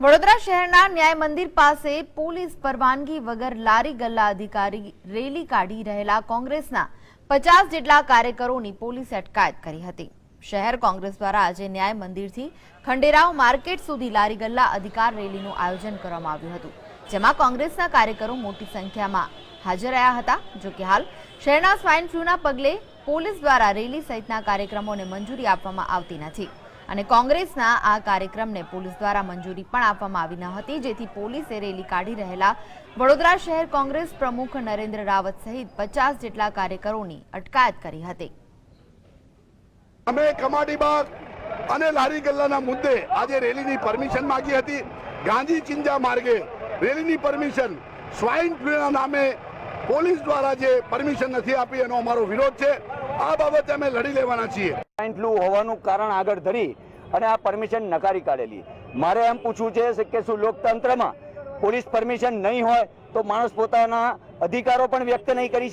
વડોદરા શહેરના ન્યાય મંદિર પાસે પોલીસ પરવાનગી વગર લારી ગલ્લા અધિકારી રેલી કાઢી રહેલા કોંગ્રેસના પચાસ જેટલા કાર્યકરોની પોલીસે અટકાયત કરી હતી. શહેર કોંગ્રેસ દ્વારા આજે ન્યાય મંદિરથી ખંડેરાવ માર્કેટ સુધી લારી ગલ્લા અધિકાર રેલીનું આયોજન કરવામાં આવ્યું હતું, જેમાં કોંગ્રેસના કાર્યકરો મોટી સંખ્યામાં હાજર રહ્યા હતા. જો કે હાલ શહેરના સ્વાઇન ફ્લૂના પગલે પોલીસ દ્વારા રેલી સહિતના કાર્યક્રમોને મંજૂરી આપવામાં આવતી નથી. અને કોંગ્રેસના આ કાર્યક્રમને પોલીસ દ્વારા મંજૂરી પણ આપવામાં આવી ન હતી, જેથી પોલીસે રેલી કાઢી રહેલા વડોદરા શહેર કોંગ્રેસ પ્રમુખ નરેન્દ્ર રાવત સહિત પચાસ જેટલા કાર્યકરોની અટકાયત કરી હતી. અમે કમાટીબાગ અને લારી ગલ્લાના મુદ્દે આજે રેલીની પરમિશન માંગી હતી. ગાંધી ચિંજા માર્ગે રેલીની પરમિશન સ્વાઇન ફ્લૂના નામે પોલીસ દ્વારા જે પરમિશન નથી આપી એનો અમારો વિરોધ છે. આ બાબતે અમે લડી લેવાના છીએ. સ્વાઇન ફ્લૂ હોવાનું કારણ આગળ ધરી અને આ પરમિશન નકારી કાઢેલી. મારે એમ પૂછવું છે કે શું લોકતંત્રમાં પોલીસ પરમિશન નહીં હોય તો માણસ પોતાના અધિકારો પણ વ્યક્ત નહીં કરી શકે?